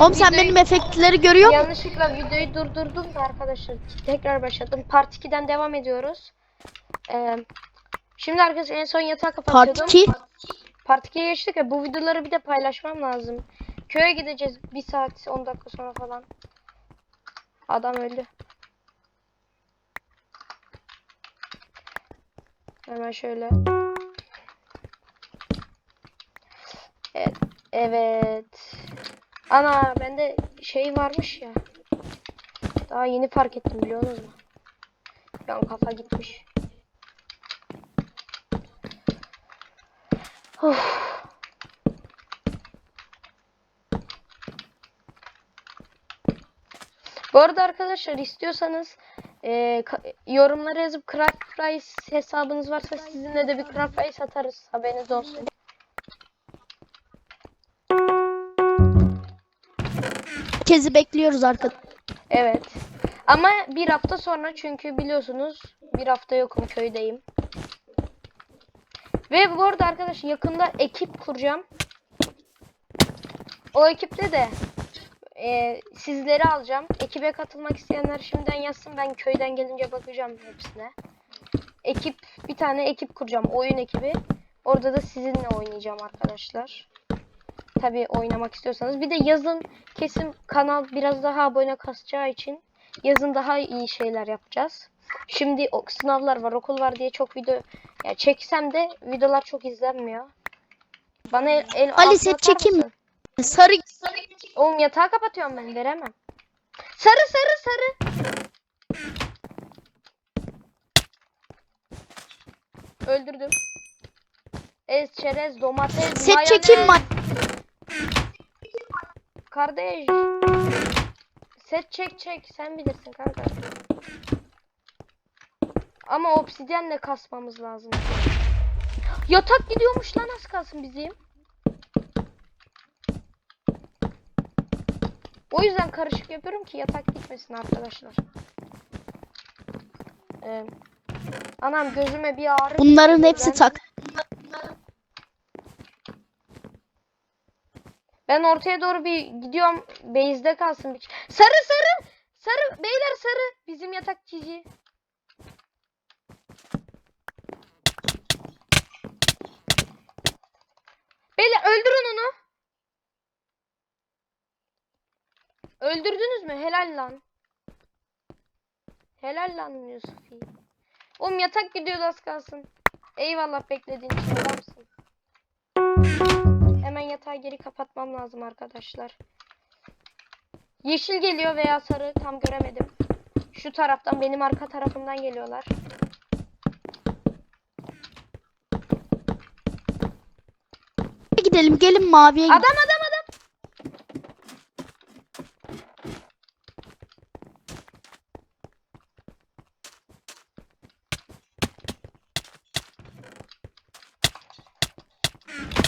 Oğlum sen Videoyu- benim efektleri görüyor musun? Yanlışlıkla videoyu durdurdum da arkadaşlar. Tekrar başladım. Part 2'den devam ediyoruz. Ee, şimdi arkadaşlar en son yatağı kapatıyordum. Part 2. Part 2'ye geçtik ya bu videoları bir de paylaşmam lazım. Köye gideceğiz 1 saat 10 dakika sonra falan. Adam öldü. Hemen şöyle. Evet. Evet. Ana bende şey varmış ya. Daha yeni fark ettim biliyor musunuz mu? Bir an kafa gitmiş. Of. Bu arada arkadaşlar istiyorsanız e, yorumlara yazıp Crack Price hesabınız varsa sizinle de bir Crack Price atarız. Haberiniz olsun. Herkesi bekliyoruz arkadaşlar. Evet. Ama bir hafta sonra çünkü biliyorsunuz bir hafta yokum köydeyim. Ve bu arada arkadaş yakında ekip kuracağım. O ekipte de e, sizleri alacağım. Ekibe katılmak isteyenler şimdiden yazsın. Ben köyden gelince bakacağım hepsine. Ekip bir tane ekip kuracağım. Oyun ekibi. Orada da sizinle oynayacağım arkadaşlar. Tabii oynamak istiyorsanız. Bir de yazın kesin kanal biraz daha abone kasacağı için yazın daha iyi şeyler yapacağız. Şimdi o sınavlar var, okul var diye çok video ya çeksem de videolar çok izlenmiyor. Bana el, el Ali, çekeyim mi? mısın? Sarı Oğlum yatağı kapatıyorum ben veremem. Sarı sarı sarı. Öldürdüm. Ez, çerez, domates, set mayonez. Kardeş. Set çek çek. Sen bilirsin kanka. Ama obsidyenle kasmamız lazım. Yatak gidiyormuş lan az kalsın bizim. O yüzden karışık yapıyorum ki yatak gitmesin arkadaşlar. Ee, anam gözüme bir ağrı. Bunların hepsi Ben- tak. Ben ortaya doğru bir gidiyorum. Base'de kalsın. bir- Sarı sarı. Sarı. Beyler sarı. Bizim yatak cici. Beyler öldürün onu. Öldürdünüz mü? Helal lan. Helal lan Yusufi. Oğlum yatak gidiyordu az kalsın. Eyvallah beklediğin için adamsın. Geri kapatmam lazım arkadaşlar. Yeşil geliyor veya sarı tam göremedim. Şu taraftan benim arka tarafımdan geliyorlar. Gidelim gelin maviye Adam adam adam.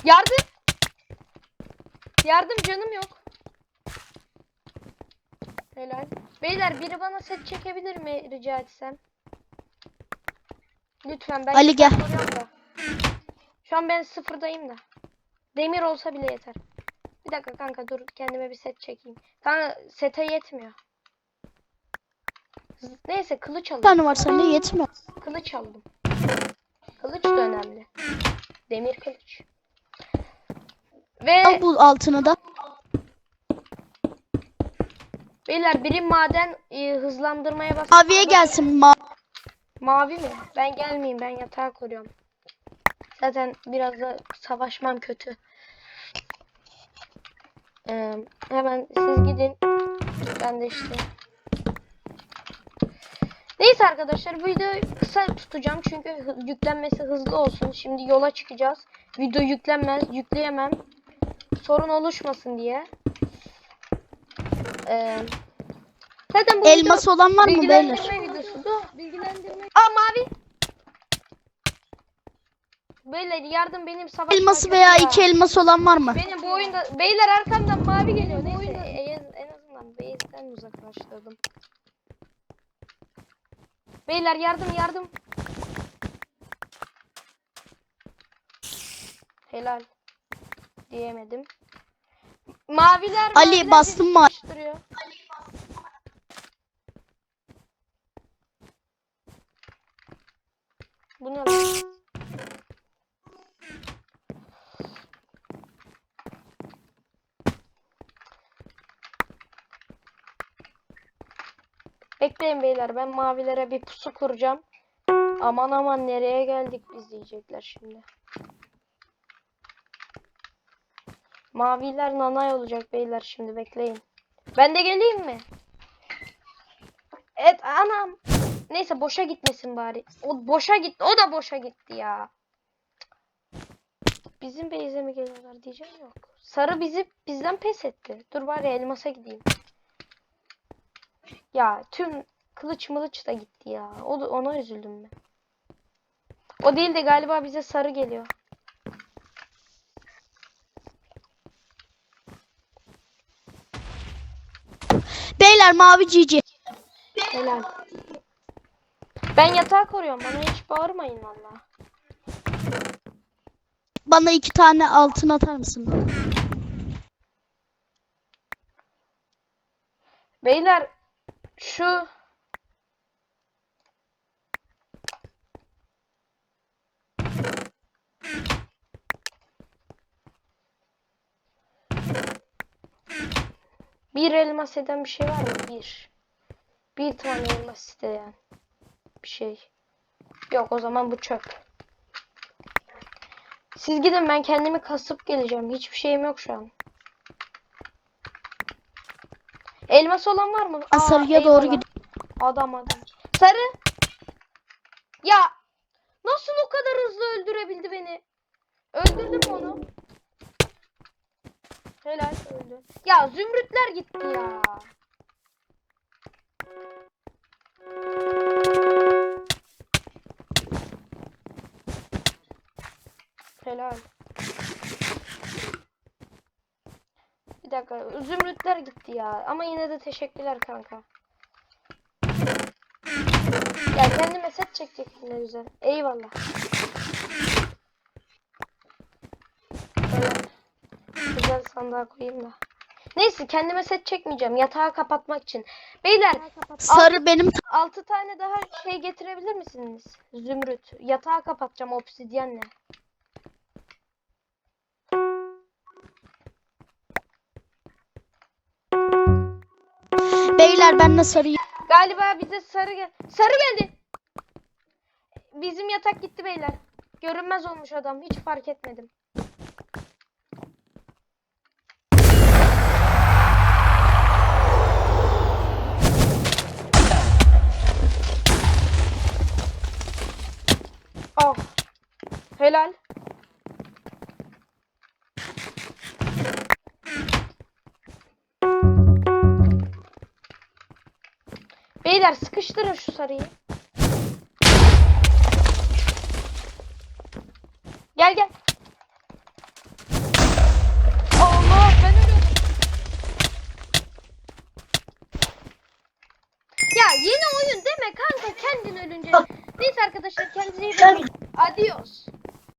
Yardım. Yardım canım yok. Helal. Beyler biri bana set çekebilir mi rica etsem? Lütfen ben Ali gel. da. Şu an ben sıfırdayım da. Demir olsa bile yeter. Bir dakika kanka dur kendime bir set çekeyim. Kanka sete yetmiyor. Neyse kılıç alayım. tane var sende yetmiyor. Kılıç aldım. Kılıç da önemli. Demir kılıç. Ve Al bu altını da. beyler biri maden e, hızlandırmaya bas. Maviye gelsin ma Mavi mi? Ben gelmeyeyim ben yatağı koruyorum. Zaten biraz da savaşmam kötü. Ee, hemen siz gidin. Ben de işte. Neyse arkadaşlar bu videoyu kısa tutacağım çünkü hı- yüklenmesi hızlı olsun. Şimdi yola çıkacağız. Video yüklenmez, yükleyemem. Sorun oluşmasın diye. Ee, zaten bu elması video olan var mı beyler? bilgilendirme videosu. Bilgilendirme. Aa mavi. Beyler yardım benim savaş Elması veya ya. iki elması olan var mı? Benim bu oyunda beyler arkamdan mavi geliyor. Neyse en, en azından base'den uzaklaştırdım. Beyler yardım yardım. Helal. Diyemedim. Maviler Ali, bizi mı? Bu ne? Bekleyin beyler ben mavilere bir pusu kuracağım. Aman aman nereye geldik biz diyecekler şimdi. Maviler nanay olacak beyler şimdi bekleyin. Ben de geleyim mi? Evet anam. Neyse boşa gitmesin bari. O boşa gitti. O da boşa gitti ya. Bizim beyze mi geliyorlar diyeceğim yok. Sarı bizi bizden pes etti. Dur bari elmasa gideyim. Ya tüm kılıç mılıç da gitti ya. O ona üzüldüm ben. O değil de galiba bize sarı geliyor. Beyler mavi cici. Helal. Ben yatağı koruyorum. Bana hiç bağırmayın valla. Bana iki tane altın atar mısın? Beyler şu bir elmas eden bir şey var mı? Bir. Bir tane elmas isteyen bir şey. Yok o zaman bu çöp. Siz gidin ben kendimi kasıp geleceğim. Hiçbir şeyim yok şu an. Elmas olan var mı? Aa, sarıya doğru gidiyorum. Adam adam. Sarı. Ya nasıl o kadar hızlı öldürebildi beni? Öldürdüm onu. Helal öldü. Ya zümrütler gitti ya. Helal. Bir dakika zümrütler gitti ya. Ama yine de teşekkürler kanka. Ya kendime set çekecektim ne güzel. Eyvallah. Güzel sandığa koyayım da. Neyse kendime set çekmeyeceğim. Yatağı kapatmak için. Beyler Sarı benim 6 tane daha şey getirebilir misiniz? Zümrüt. Yatağı kapatacağım obsidyenle. beyler ben de sarıyı. Galiba bize sarı gel sarı geldi. Bizim yatak gitti beyler. Görünmez olmuş adam. Hiç fark etmedim. Oh. Helal. Beyler sıkıştırın şu sarıyı. Gel gel. Allah ben ölüyorum. Ya yeni oyun deme kanka kendin ölünce. Neyse arkadaşlar kendinize iyi bakın. Adios.